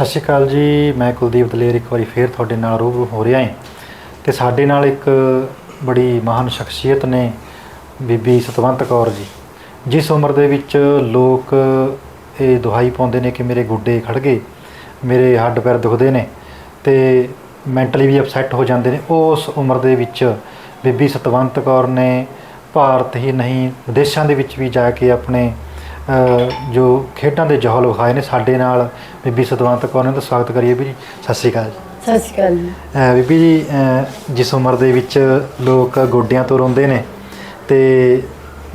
ਸਤਿ ਸ਼੍ਰੀ ਅਕਾਲ ਜੀ, ਮੈਂ ਕੁਲਦੀਪ ਦਲੇਰ ਇੱਕ ਵਾਰੀ ਫੇਰ ਤੁਹਾਡੇ ਨਾਲ ਰੂਬਰੂ ਹੋ ਰਿਹਾ ਹਾਂ ਤੇ ਸਾਡੇ ਨਾਲ ਇੱਕ ਬੜੀ ਮਹਾਨ ਸ਼ਖਸੀਅਤ ਨੇ ਬੀਬੀ ਸਤਵੰਤ ਕੌਰ ਜੀ। ਜਿਸ ਉਮਰ ਦੇ ਵਿੱਚ ਲੋਕ ਇਹ ਦੁਹਾਈ ਪਾਉਂਦੇ ਨੇ ਕਿ ਮੇਰੇ ਗੁੱਡੇ ਖੜ ਗਏ, ਮੇਰੇ ਹੱਡ ਪੈਰ ਦੁਖਦੇ ਨੇ ਤੇ ਮੈਂਟਲੀ ਵੀ ਅਪਸੈਟ ਹੋ ਜਾਂਦੇ ਨੇ, ਉਸ ਉਮਰ ਦੇ ਵਿੱਚ ਬੀਬੀ ਸਤਵੰਤ ਕੌਰ ਨੇ ਭਾਰਤ ਹੀ ਨਹੀਂ, ਵਿਦੇਸ਼ਾਂ ਦੇ ਵਿੱਚ ਵੀ ਜਾ ਕੇ ਆਪਣੇ ਜੋ ਖੇਡਾਂ ਦੇ ਜੋਹਲ ਵਿਖਾਏ ਨੇ ਸਾਡੇ ਨਾਲ ਬੀਬੀ ਸਤਵੰਤ ਕੌਰ ਨੇ ਤਾਂ ਸਵਾਗਤ ਕਰੀਏ ਵੀ ਜੀ ਸਤਿ ਸ਼੍ਰੀ ਅਕਾਲ ਜੀ। ਸਤਿ ਸ਼੍ਰੀ ਅਕਾਲ ਜੀ। ਬੀਬੀ ਜੀ ਜਿਸ ਉਮਰ ਦੇ ਵਿੱਚ ਲੋਕ ਗੋਡਿਆਂ ਤੋਂ ਰੋਂਦੇ ਨੇ ਤੇ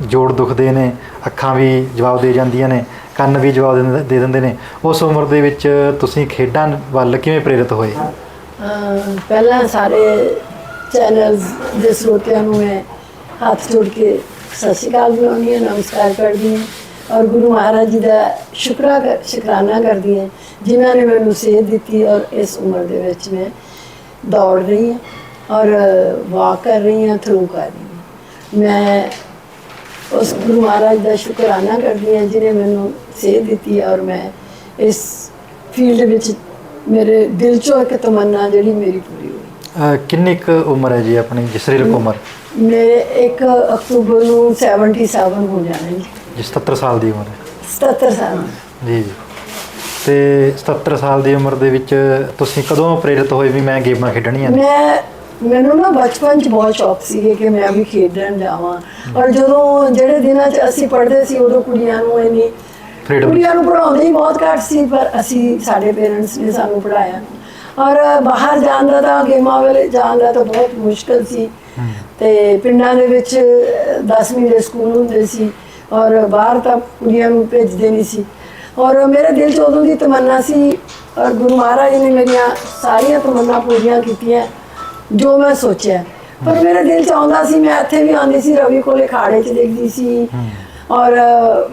ਜੋੜ ਦੁਖਦੇ ਨੇ ਅੱਖਾਂ ਵੀ ਜਵਾਬ ਦੇ ਜਾਂਦੀਆਂ ਨੇ ਕੰਨ ਵੀ ਜਵਾਬ ਦੇ ਦਿੰਦੇ ਨੇ ਉਸ ਉਮਰ ਦੇ ਵਿੱਚ ਤੁਸੀਂ ਖੇਡਾਂ ਵੱਲ ਕਿਵੇਂ ਪ੍ਰੇਰਿਤ ਹੋਏ? ਪਹਿਲਾਂ ਸਾਰੇ ਚੈਨਲਸ ਦੇ ਸਰੋਤਿਆਂ ਨੂੰ ਮੈਂ ਹੱਥ ਜੋੜ ਕੇ ਸਤਿ ਸ਼੍ਰੀ ਅਕਾਲ ਬੁਲਾਉਂਦੀ ਹਾਂ ਨਮਸਕਾਰ ਕਰਦੀ ਹਾਂ। ਔਰ ਗੁਰੂ ਮਹਾਰਾਜ ਜੀ ਦਾ ਸ਼ੁਕਰਾ ਕਰ- ਸ਼ੁਕਰਾਨਾ ਕਰਦੀ ਹਾਂ ਜਿਨ੍ਹਾਂ ਨੇ ਮੈਨੂੰ ਸੇਧ ਦਿੱਤੀ ਔਰ ਇਸ ਉਮਰ ਦੇ ਵਿੱਚ ਮੈਂ ਦੌੜ ਰਹੀ ਹਾਂ ਔਰ ਵਾਕ ਕਰ ਰਹੀ ਹਾਂ ਥਰੂ ਕਰ ਰਹੀ ਹਾਂ। ਮੈਂ ਉਸ ਗੁਰੂ ਮਹਾਰਾਜ ਦਾ ਸ਼ੁਕਰਾਨਾ ਕਰਦੀ ਹਾਂ ਜਿਨੇ ਮੈਨੂੰ ਸੇਧ ਦਿੱਤੀ ਔਰ ਮੈਂ ਇਸ ਫੀਲਡ ਵਿੱਚ ਮੇਰੇ ਦਿਲ ਚੋਂ ਇੱਕ ਤਮੰਨਾ ਜਿਹੜੀ ਮੇਰੀ ਪੂਰੀ ਹੋਈ। ਕਿੰਨੀ ਕੁ ਉਮਰ ਹੈ ਜੀ ਆਪਣੀ ਸਰੀਰਕ ਉਮਰ? ਮੇਰੇ 1 ਅਕਤੂਬਰ ਨੂੰ 77 ਹੋ ਜਾਣਾ ਜੀ। ਜੀ 77 ਸਾਲ ਦੀ ਉਮਰ ਹੈ। 77 ਸਾਲ। ਜੀ ਜੀ। ਤੇ 77 ਸਾਲ ਦੀ ਉਮਰ ਦੇ ਵਿੱਚ ਤੁਸੀਂ ਕਦੋਂ ਪ੍ਰੇਰਿਤ ਹੋਏ ਵੀ ਮੈਂ ਗੇਮਾਂ ਖੇਡਣੀਆਂ ਨੇ? ਮੈਂ ਮੈਨੂੰ ਨਾ ਬਚਪਨ 'ਚ ਬਹੁਤ ਸ਼ੌਕ ਸੀ ਕਿ ਮੈਂ ਵੀ ਖੇਡਣ ਜਾਵਾਂ। ਔਰ ਜਦੋਂ ਜਿਹੜੇ ਦਿਨਾਂ 'ਚ ਅਸੀਂ ਪੜ੍ਹਦੇ ਸੀ ਉਦੋਂ ਕੁੜੀਆਂ ਨੂੰ ਇੰਨੀ Freedom. ਕੁੜੀਆਂ ਨੂੰ ਪੜਾਉਂਦੇ ਹੀ ਬਹੁਤ ਘੱਟ ਸੀ ਪਰ ਅਸੀਂ ਸਾਡੇ ਪੇਰੈਂਟਸ ਨੇ ਸਾਨੂੰ ਪੜਾਇਆ ਔਰ ਬਾਹਰ ਜਾਣ ਦਾ ਤਾਂ ਗੇਮਾਂ ਵੇਲੇ ਜਾਣ ਦਾ ਤਾਂ ਬਹੁਤ ਮੁਸ਼ਕਲ ਸੀ। ਤੇ ਪਿੰਡਾਂ ਦੇ ਵਿੱਚ 10ਵੀਂ ਦੇ ਸਕੂਲ ਹੁੰਦੇ ਸੀ। ਔਰ ਬਾਹਰ ਤਾਂ ਕੁੜੀਆਂ ਨੂੰ ਭੇਜਦੇ ਨਹੀਂ ਸੀ। ਔਰ ਮੇਰੇ ਦਿਲ 'ਚ ਉਦੋਂ ਦੀ ਤਮੰਨਾ ਸੀ ਔਰ ਗੁਰੂ ਮਹਾਰਾਜ ਨੇ ਮੇਰੀਆਂ ਸਾਰੀਆਂ ਤਮੰਨਾ ਪੂਰੀਆਂ ਕੀਤੀਆਂ ਜੋ ਮੈਂ ਸੋਚਿਆ। ਪਰ ਮੇਰੇ ਦਿਲ 'ਚ ਆਉਂਦਾ ਸੀ ਮੈਂ ਇੱਥੇ ਵੀ ਆਉਂਦੀ ਸੀ ਰਵੀ ਕੋਲੇ ਖਾੜੇ 'ਚ ਦੇਖਦੀ ਸੀ। ਔਰ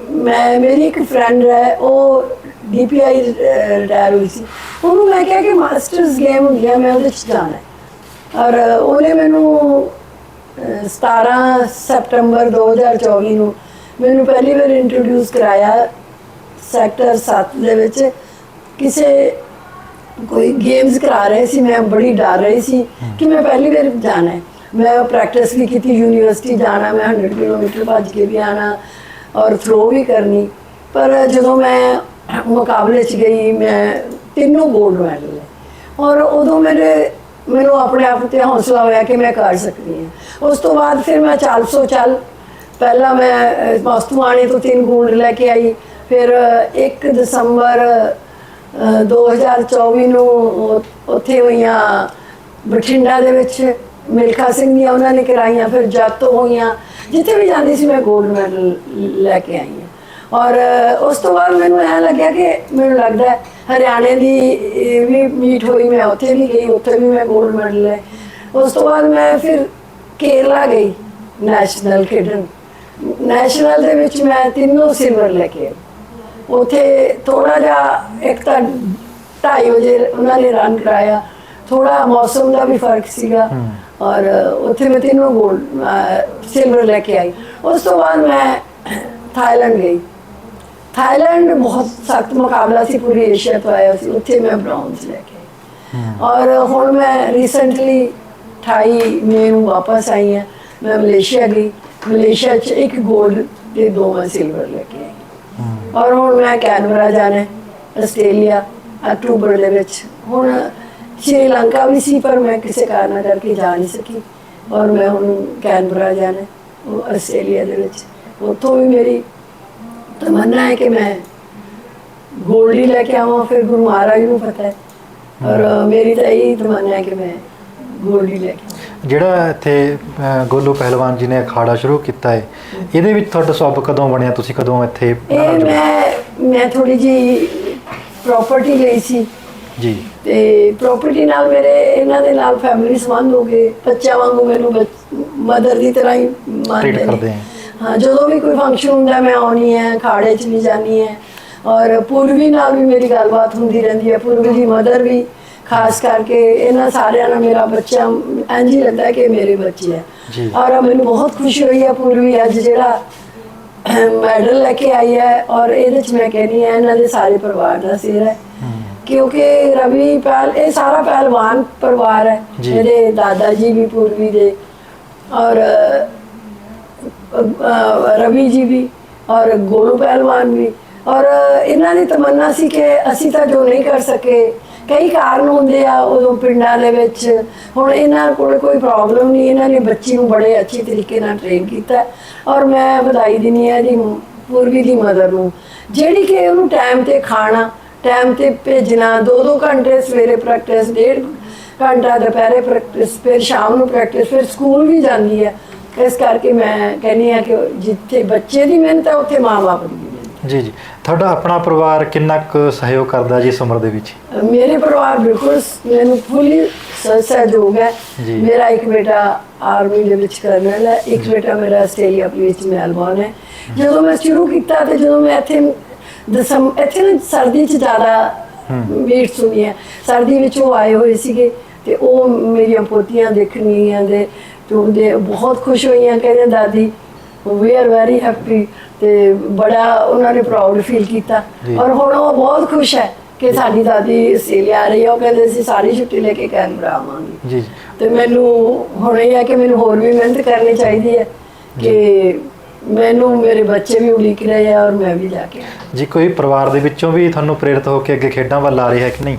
ਮੈਂ ਮੇਰੀ ਇੱਕ ਫਰੈਂਡ ਹੈ ਉਹ ਡੀਪੀਆਈ ਰਿਟਾਇਰ ਹੋਈ ਸੀ। ਉਹਨੂੰ ਮੈਂ ਕਿਹਾ ਕਿ ਮਾਸਟਰਸ ਗੇਮ ਹੁੰਦੀ ਹੈ ਮੈਂ ਉਹਦੇ 'ਚ ਜਾਣਾ ਔਰ ਉਹਨੇ ਮੈਨੂੰ ਅ, 17 ਸਤੰਬਰ 2024 ਨੂੰ ਮੈਨੂੰ ਪਹਿਲੀ ਵਾਰ ਇੰਟਰੋਡਿਊਸ ਕਰਾਇਆ ਸੈਕਟਰ 7 ਦੇ ਵਿੱਚ। ਕਿਸੇ ਕੋਈ ਗੇਮਸ ਕਰਾ ਰਹੇ ਸੀ ਮੈਂ ਬੜੀ ਡਰ ਰਹੀ ਸੀ ਕਿ ਮੈਂ ਪਹਿਲੀ ਵਾਰ ਜਾਣਾ ਹੈ। ਮੈਂ ਪ੍ਰੈਕਟਿਸ ਵੀ ਕੀਤੀ ਯੂਨੀਵਰਸਿਟੀ ਜਾਣਾ ਮੈਂ 100 ਕਿਲੋਮੀਟਰ ਭੱਜ ਕੇ ਵੀ ਆਣਾ ਔਰ ਥਰੋ ਵੀ ਕਰਨੀ। ਪਰ ਜਦੋਂ ਮੈਂ ਮੁਕਾਬਲੇ 'ਚ ਗਈ ਮੈਂ ਤਿੰਨੋਂ ਗੋਲਡ ਮੈਡਲ ਲਏ। ਔਰ ਉਦੋਂ ਮੇਰੇ ਮੈਨੂੰ ਆਪਣੇ ਆਪ ਤੇ ਹੌਸਲਾ ਹੋਇਆ ਕਿ ਮੈਂ ਕਰ ਸਕਦੀ ਹਾਂ। ਉਸ ਤੋਂ ਬਾਅਦ ਫਿਰ ਮੈਂ 400 ਚੱਲ ਪਹਿਲਾਂ ਮੈਂ ਅਹ, ਮਸਤੂਆਣੇ ਤੋਂ ਤਿੰਨ ਗੋਲਡ ਲੈ ਕੇ ਆਈ। ਫਿਰ ਅਹ, 1 ਦਸੰਬਰ ਅਹ, 2024 ਨੂੰ ਉੱਥੇ ਹੋਈਆਂ ਬਠਿੰਡਾ ਦੇ ਵਿੱਚ ਮਿਲਖਾ ਸਿੰਘ ਦੀਆਂ ਉਹਨਾਂ ਨੇ ਕਰਾਈਆਂ। ਫਿਰ ਜਾਤੋਂ ਹੋਈਆਂ ਜਿੱਥੇ ਵੀ ਜਾਂਦੀ ਸੀ ਮੈਂ 골ਡ ਮੈਡਲ ਲੈ ਕੇ ਆਈ ਹਾਂ। ਔਰ ਉਸ ਤੋਂ ਬਾਅਦ ਮੈਨੂੰ ਐਂ ਲੱਗਿਆ ਕਿ ਮੈਨੂੰ ਲੱਗਦਾ ਹਰਿਆਣੇ ਦੀ ਵੀ ਮੀਟ ਹੋਈ ਮੈਂ ਉੱਥੇ ਵੀ ਗਈ ਉੱਥੇ ਵੀ ਮੈਂ 골ਡ ਮੈਡਲ ਲੈ ਉਸ ਤੋਂ ਬਾਅਦ ਮੈਂ ਫਿਰ ਕੇਰਲਾ ਗਈ ਨੈਸ਼ਨਲ ਖੇਡਣ। ਨੈਸ਼ਨਲ ਦੇ ਵਿੱਚ ਮੈਂ ਤਿੰਨੋਂ ਸਿਲਵਰ ਲੈ ਕੇ ਆਈ ਉਥੇ ਥੋੜਾ ਜਿਹਾ ਇੱਕ ਤਾਂ 2:30 ਵਜੇ ਉਹਨਾਂ ਨੇ ਰਨ ਕਰਾਇਆ। ਥੋੜਾ ਮੌਸਮ ਦਾ ਵੀ ਫ਼ਰਕ ਸੀਗਾ ਔਰ ਉਥੇ ਮੈਂ ਤਿੰਨੋਂ ਗੋਲਡ ਸਿਲਵਰ ਲੈ ਕੇ ਆਈ। ਉਸ ਤੋਂ ਬਾਅਦ ਮੈਂ ਥਾਈਲੈਂਡ ਗਈ। ਥਾਈਲੈਂਡ ਬਹੁਤ ਸਖਤ ਮੁਕਾਬਲਾ ਸੀ ਪੂਰੀ ਏਸ਼ੀਆ ਤੋਂ ਆਇਆ ਸੀ। ਉੱਥੇ ਮੈਂ ਬ੍ਰੌਂਜ਼ ਲੈ ਕੇ ਆਈ। ਔਰ ਹੁਣ ਮੈਂ ਰੀਸੈਂਟਲੀ 28 ਮਈ ਨੂੰ ਵਾਪਸ ਆਈ ਹਾਂ। ਮੈਂ ਮਲੇਸ਼ੀਆ ਗਈ। ਮਲੇਸ਼ੀਆ 'ਚ ਇੱਕ 골ਡ ਤੇ ਦੋ ਮੈਂ ਸਿਲਵਰ ਲੈ ਕੇ ਆਈ। ਔਰ ਹੁਣ ਮੈਂ ਕੈਨਬਰਾ ਜਾਣਾ ਹੈ, ਆਸਟ੍ਰੇਲੀਆ ਅਕਤੂਬਰ ਦੇ ਵਿੱਚ। ਹੁਣ ਸ਼੍ਰੀ ਲੰਕਾ ਵੀ ਸੀ ਪਰ ਮੈਂ ਕਿਸੇ ਕਾਰਨ ਕਰਕੇ ਜਾ ਨਹੀਂ ਸਕੀ। ਔਰ ਮੈਂ ਹੁਣ ਕੈਨਬਰਾ ਜਾਣਾ ਹੈ, ਉਹ ਆਸਟ੍ਰੇਲੀਆ ਦੇ ਵਿੱਚ। ਉੱਥੋਂ ਵੀ ਮੇਰੀ ਤਮੰਨਾ ਹੈ ਕਿ ਮੈਂ ਗੋਲਡ ਹੀ ਲੈ ਕੇ ਆਵਾਂ ਫਿਰ ਗੁਰੂ ਮਹਾਰਾਜ ਨੂੰ ਪਤਾ ਹੈ। ਔਰ ਮੇਰੀ ਤਾਂ ਇਹੀ ਤਮੰਨਾ ਹੈ ਕਿ ਮੈਂ ਗੋਲਡ ਹੀ ਲੈ ਕੇ ਆਵਾਂ। ਜਿਹੜਾ ਇੱਥੇ ਅ, ਗੋਲੂ ਪਹਿਲਵਾਨ ਜੀ ਨੇ ਅਖਾੜਾ ਸ਼ੁਰੂ ਕੀਤਾ ਹੈ ਇਹਦੇ ਵਿੱਚ ਤੁਹਾਡਾ ਸਬਬ ਕਦੋਂ ਬਣਿਆ? ਤੁਸੀਂ ਕਦੋਂ ਇੱਥੇ ਇਹ ਨਾਲ ਜੁੜੇ? ਮੈਂ ਮੈਂ ਥੋੜੀ ਜੀ ਪ੍ਰਾਪਰਟੀ ਲਈ ਸੀ। ਜੀ। ਤੇ ਪ੍ਰਾਪਰਟੀ ਨਾਲ ਮੇਰੇ ਇਹਨਾਂ ਦੇ ਨਾਲ ਫੈਮਿਲੀ ਸੰਬੰਧ ਹੋ ਗਏ। ਬੱਚਿਆਂ ਵਾਂਗੂ ਮੈਨੂੰ ਮਦਰ ਦੀ ਤਰ੍ਹਾਂ ਹੀ ਮੰਨਦੇ Treat ਕਰਦੇ ਨੇ ਹੈ। ਹਾਂ ਜਦੋਂ ਵੀ ਕੋਈ ਫੰਕਸ਼ਨ ਹੁੰਦਾ ਮੈਂ ਆਉਣੀ ਹੈ ਖਾੜੇ 'ਚ ਵੀ ਜਾਣੀ ਹੈ ਔਰ ਪੂਰਵੀ ਨਾਲ ਵੀ ਮੇਰੀ ਗੱਲਬਾਤ ਹੁੰਦੀ ਰਹਿੰਦੀ ਹੈ ਪੂਰਵੀ ਦੀ ਮਦਰ ਵੀ। ਖਾਸ ਕਰਕੇ ਇਹਨਾਂ ਸਾਰਿਆਂ ਨਾਲ ਮੇਰਾ ਬੱਚਾ ਇੰਝ ਹੀ ਲੱਗਦਾ ਕਿ ਮੇਰੇ ਬੱਚੇ ਹੈ। ਔਰ ਮੈਨੂੰ ਬਹੁਤ ਖੁਸ਼ੀ ਹੋਈ ਹੈ ਪੂਰਵੀ ਅੱਜ ਜਿਹੜਾ ਮੈਡਲ ਲੈ ਕੇ ਆਈ ਹੈ ਔਰ ਇਹਦੇ ਚ ਮੈਂ ਕਹਿੰਦੀ ਹਾਂ ਇਹਨਾਂ ਦੇ ਸਾਰੇ ਪਰਿਵਾਰ ਦਾ ਸਿਰ ਹੈ। ਕਿਉਂਕਿ ਰਵੀ ਪਹਿਲ ਇਹ ਸਾਰਾ ਪਹਿਲਵਾਨ ਪਰਿਵਾਰ ਹੈ। ਮੇਰੇ ਦਾਦਾ ਜੀ ਵੀ ਪੂਰਵੀ ਦੇ। ਔਰ ਰਵੀ ਜੀ ਵੀ ਔਰ ਗੋਲੂ ਪਹਿਲਵਾਨ ਵੀ। ਔਰ ਇਹਨਾਂ ਦੀ ਤਮੰਨਾ ਸੀ ਕਿ ਅਸੀਂ ਤਾਂ ਜੋ ਨਹੀਂ ਕਰ ਸਕੇ ਕਈ ਕਾਰਨ ਹੁੰਦੇ ਆ ਉਦੋਂ ਪਿੰਡਾਂ ਦੇ ਵਿੱਚ। ਹੁਣ ਇਹਨਾਂ ਕੋਲ ਕੋਈ ਪ੍ਰੋਬਲਮ ਨਹੀਂ, ਇਹਨਾਂ ਨੇ ਬੱਚੀ ਨੂੰ ਬੜੇ ਅੱਛੇ ਤਰੀਕੇ ਨਾਲ ਟ੍ਰੇਨ ਕੀਤਾ। ਔਰ ਮੈਂ ਵਧਾਈ ਦਿੰਦੀ ਹਾਂ ਦੀ ਪੂਰਵੀ ਦੀ ਮਦਰ ਨੂੰ। ਜਿਹੜੀ ਕਿ ਉਹਨੂੰ ਟਾਈਮ ਤੇ ਖਾਣਾ ਟਾਈਮ ਤੇ ਭੇਜਣਾ ਦੋ ਦੋ ਘੰਟੇ ਸਵੇਰੇ ਪ੍ਰੈਕਟਿਸ ਡੇਢ ਘੰਟਾ ਦੁਪਹਿਰੇ ਪ੍ਰੈਕਟਿਸ ਫਿਰ ਸ਼ਾਮ ਨੂੰ ਪ੍ਰੈਕਟਿਸ ਫਿਰ ਸਕੂਲ ਵੀ ਜਾਂਦੀ ਹੈ। ਇਸ ਕਰਕੇ ਮੈਂ ਕਹਿੰਦੀ ਆ ਕਿ ਜਿੱਥੇ ਬੱਚੇ ਦੀ ਮਿਹਨਤ ਹੈ, ਉੱਥੇ ਮਾਂ-ਬਾਪ ਦੀ। ਜੀ ਜੀ। ਤੁਹਾਡਾ ਆਪਣਾ ਪਰਿਵਾਰ ਕਿੰਨਾ ਕੁ ਸਹਿਯੋਗ ਕਰਦਾ ਜੀ ਇਸ ਉਮਰ ਦੇ ਵਿੱਚ। ਮੇਰੇ ਪਰਿਵਾਰ ਬਿਲਕੁਲ ਸ- ਮੈਨੂੰ ਫੁੱਲੀ ਸਹਿਯੋਗ ਹੈ। ਜੀ। ਮੇਰਾ ਇੱਕ ਬੇਟਾ ਆਰਮੀ ਦੇ ਵਿੱਚ ਕਰਨਲ ਹੈ। ਇੱਕ ਬੇਟਾ ਮੇਰਾ ਆਸਟ੍ਰੇਲੀਆ ਵਿੱਚ ਮੈਲਬੌਰਨ ਹੈ। ਜਦੋਂ ਮੈਂ ਸ਼ੁਰੂ ਕੀਤਾ ਤੇ ਜਦੋਂ ਮੈਂ ਇੱਥੇ ਦਸੰਬ ਇੱਥੇ ਨਾ ਸਰਦੀ 'ਚ ਜ਼ਿਆਦਾ ਮੀਟ ਸੁਣੀ ਹੈ। ਸਰਦੀ ਵਿੱਚ ਉਹ ਆਏ ਹੋਏ ਸੀਗੇ ਤੇ ਉਹ ਮੇਰੀਆਂ ਪੋਤੀਆਂ ਦੇਖਣੀਆਂ ਦੇ ਤੇ ਉਹਦੇ ਬਹੁਤ ਖੁਸ਼ ਹੋਈਆਂ ਕਹਿੰਦੇ ਦਾਦੀ ਵੀ ਆਰ ਵੈਰੀ ਹੈਪੀ ਤੇ ਬੜਾ ਉਹਨਾਂ ਨੇ ਪ੍ਰਾਊਡ ਫੀਲ ਕੀਤਾ। ਔਰ ਹੁਣ ਉਹ ਬਹੁਤ ਖੁਸ਼ ਹੈ ਕਿ ਸਾਡੀ ਦਾਦੀ ਆਸਟ੍ਰੇਲੀਆ ਆ ਰਹੀ ਹੈ ਉਹ ਕਹਿੰਦੇ ਸੀ ਸਾਰੀ ਛੁੱਟੀ ਲੈ ਕੇ ਕੈਨਬਰਾ ਆਵਾਂਗੇ ਜੀ ਜੀ। ਤੇ ਮੈਨੂੰ ਹੁਣ ਇਹ ਹੈ ਕਿ ਮੈਨੂੰ ਹੋਰ ਵੀ ਮਿਹਨਤ ਕਰਨੀ ਚਾਹੀਦੀ ਹੈ ਕਿ ਮੈਨੂੰ ਮੇਰੇ ਬੱਚੇ ਵੀ ਉਡੀਕ ਰਹੇ ਆ ਔਰ ਮੈਂ ਵੀ ਜਾ ਕੇ। ਜੀ ਕੋਈ ਪਰਿਵਾਰ ਦੇ ਵਿੱਚੋਂ ਵੀ ਤੁਹਾਨੂੰ ਪ੍ਰੇਰਿਤ ਹੋ ਕੇ ਅੱਗੇ ਖੇਡਾਂ ਵੱਲ ਆ ਰਿਹਾ ਹੈ ਕਿ ਨਹੀਂ?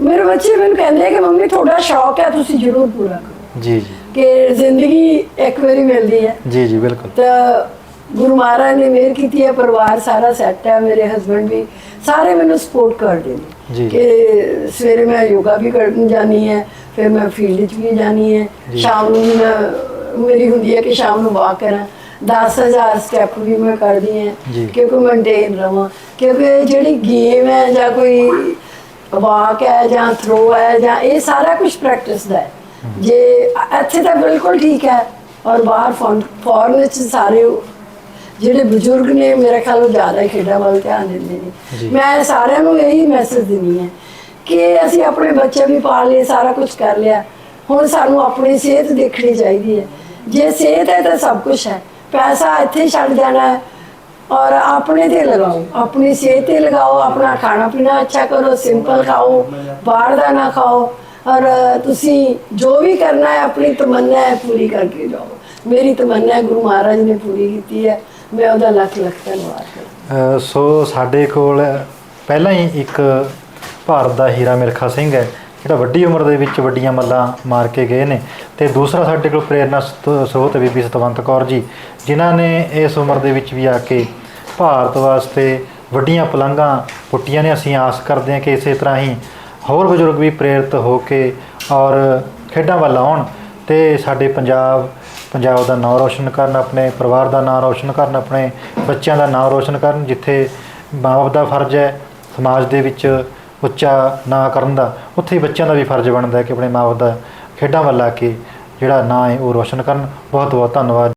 ਮੇਰੇ ਬੱਚੇ ਮੈਨੂੰ ਕਹਿੰਦੇ ਕਿ ਮੰਮੀ ਤੁਹਾਡਾ ਸ਼ੌਕ ਹੈ ਤੁਸੀਂ ਜ਼ਰੂਰ ਪੂਰਾ ਕਰੋ। ਜੀ ਜੀ। ਕਿ ਜ਼ਿੰਦਗੀ ਇੱਕ ਵਾਰੀ ਮਿਲਦੀ ਹੈ। ਜੀ ਜੀ ਬਿਲਕੁਲ। ਤਾਂ ਗੁਰੂ ਮਹਾਰਾਜ ਨੇ ਮਿਹਰ ਕੀਤੀ ਹੈ ਪਰਿਵਾਰ ਸਾਰਾ ਸੈੱਟ ਹੈ ਮੇਰੇ ਹਸਬੰਡ ਵੀ ਸਾਰੇ ਮੈਨੂੰ ਸਪੋਰਟ ਕਰਦੇ। ਨੇ ਕਿ ਸਵੇਰੇ ਮੈਂ ਯੋਗਾ ਵੀ ਕਰਨ ਜਾਣੀ ਹੈ ਫਿਰ ਮੈਂ ਫੀਲਡ 'ਚ ਵੀ ਜਾਣੀ ਹੈ। ਸ਼ਾਮ ਨੂੰ ਮੈਂ ਮੇਰੀ ਹੁੰਦੀ ਹੈ ਕਿ ਸ਼ਾਮ ਨੂੰ ਵਾਕ ਕਰਾਂ 10000 ਸਟੈਪ ਵੀ ਮੈਂ ਕਰਦੀ। ਹਾਂ ਕਿਉਂਕਿ ਮੇਨਟੇਨ ਰਵਾਂ ਕਿਉਂਕਿ ਜਿਹੜੀ ਗੇਮ ਹੈ ਜਾਂ ਕੋਈ ਵਾਕ ਹੈ ਜਾਂ ਥਰੋ ਹੈ ਜਾਂ ਇਹ ਸਾਰਾ ਕੁਝ ਪ੍ਰੈਕਟਿਸ ਦਾ ਹੈ ਜੇ ਇੱਥੇ ਤਾਂ ਬਿਲਕੁਲ ਠੀਕ ਹੈ ਔਰ ਬਾਹਰ ਫੋਰਨ ਵਿੱਚ ਸਾਰੇ ਜਿਹੜੇ ਬਜ਼ੁਰਗ ਨੇ ਮੇਰੇ ਖਿਆਲ ਉਹ ਜ਼ਿਆਦਾ ਹੀ ਖੇਡਾਂ ਵੱਲ ਧਿਆਨ ਦਿੰਦੇ। ਨੇ। ਮੈਂ ਸਾਰਿਆਂ ਨੂੰ ਇਹੀ ਮੈਸੇਜ ਦਿੰਦੀ ਹੈ ਕਿ ਅਸੀਂ ਆਪਣੇ ਬੱਚੇ ਵੀ ਪਾਲ ਲਏ ਸਾਰਾ ਕੁਝ ਕਰ ਲਿਆ। ਹੁਣ ਸਾਨੂੰ ਆਪਣੀ ਸਿਹਤ ਦੇਖਣੀ ਚਾਹੀਦੀ ਹੈ। ਜੇ ਸਿਹਤ ਹੈ ਤਾਂ ਸਭ ਕੁਝ ਹੈ। ਪੈਸਾ ਇੱਥੇ ਛੱਡ ਜਾਣਾ ਹੈ ਔਰ ਆਪਣੇ ਤੇ ਲਗਾਓ ਆਪਣੀ ਸਿਹਤ ਤੇ ਲਗਾਓ ਆਪਣਾ ਖਾਣਾ ਪੀਣਾ ਅੱਛਾ ਕਰੋ ਸਿੰਪਲ ਖਾਓ ਬਾਹਰ ਦਾ ਨਾ ਖਾਓ। ਔਰ ਤੁਸੀਂ ਜੋ ਵੀ ਕਰਨਾ ਹੈ ਆਪਣੀ ਤਮੰਨਾ ਹੈ ਪੂਰੀ ਕਰਕੇ ਜਾਓ। ਮੇਰੀ ਤਮੰਨਾ ਹੈ ਗੁਰੂ ਮਹਾਰਾਜ ਨੇ ਪੂਰੀ ਕੀਤੀ ਹੈ। ਮੈਂ ਉਹਦਾ ਲੱਖ ਲੱਖ ਧੰਨਵਾਦ ਕਰਦਾ ਸੋ ਸਾਡੇ ਕੋਲ ਪਹਿਲਾਂ ਹੀ ਇੱਕ ਭਾਰਤ ਦਾ ਹੀਰਾ ਮਿਲਖਾ ਸਿੰਘ ਹੈ, ਜਿਹੜਾ ਵੱਡੀ ਉਮਰ ਦੇ ਵਿੱਚ ਵੱਡੀਆਂ ਮੱਲਾਂ ਮਾਰ ਕੇ ਗਏ ਨੇ। ਤੇ ਦੂਸਰਾ ਸਾਡੇ ਕੋਲ ਪ੍ਰੇਰਨਾ ਸਤ- ਸਰੋਤ ਬੀਬੀ ਸਤਵੰਤ ਕੌਰ ਜੀ, ਜਿਨ੍ਹਾਂ ਨੇ ਇਸ ਉਮਰ ਦੇ ਵਿੱਚ ਵੀ ਆ ਕੇ ਭਾਰਤ ਵਾਸਤੇ ਵੱਡੀਆਂ ਪਲੰਘਾਂ ਪੁੱਟੀਆਂ ਨੇ। ਅਸੀਂ ਆਸ ਕਰਦੇ ਹਾਂ ਕਿ ਇਸੇ ਤਰ੍ਹਾਂ ਹੀ ਹੋਰ ਬਜ਼ੁਰਗ ਵੀ ਪ੍ਰੇਰਿਤ ਹੋ ਕੇ ਔਰ ਖੇਡਾਂ ਵੱਲ ਆਉਣ। ਤੇ ਸਾਡੇ ਪੰਜਾਬ ਪੰਜਾਬ ਦਾ ਨਾਮ ਰੋਸ਼ਨ ਕਰਨ, ਆਪਣੇ ਪਰਿਵਾਰ ਦਾ ਨਾਮ ਰੋਸ਼ਨ ਕਰਨ, ਆਪਣੇ ਬੱਚਿਆਂ ਦਾ ਨਾਮ ਰੋਸ਼ਨ ਕਰਨ, ਜਿੱਥੇ ਮਾਂ-ਬਾਪ ਦਾ ਫਰਜ਼ ਹੈ ਸਮਾਜ ਦੇ ਵਿੱਚ ਉੱਚਾ ਨਾਂ ਕਰਨ ਦਾ, ਉੱਥੇ ਹੀ ਬੱਚਿਆਂ ਦਾ ਵੀ ਫਰਜ਼ ਬਣਦਾ ਹੈ ਕਿ ਆਪਣੇ ਮਾਂ-ਬਾਪ ਦਾ ਖੇਡਾਂ ਵੱਲ ਆ ਕੇ ਜਿਹੜਾ ਨਾਂ ਹੈ ਉਹ ਰੋਸ਼ਨ ਕਰਨ। ਬਹੁਤ ਬਹੁਤ ਧੰਨਵਾਦ।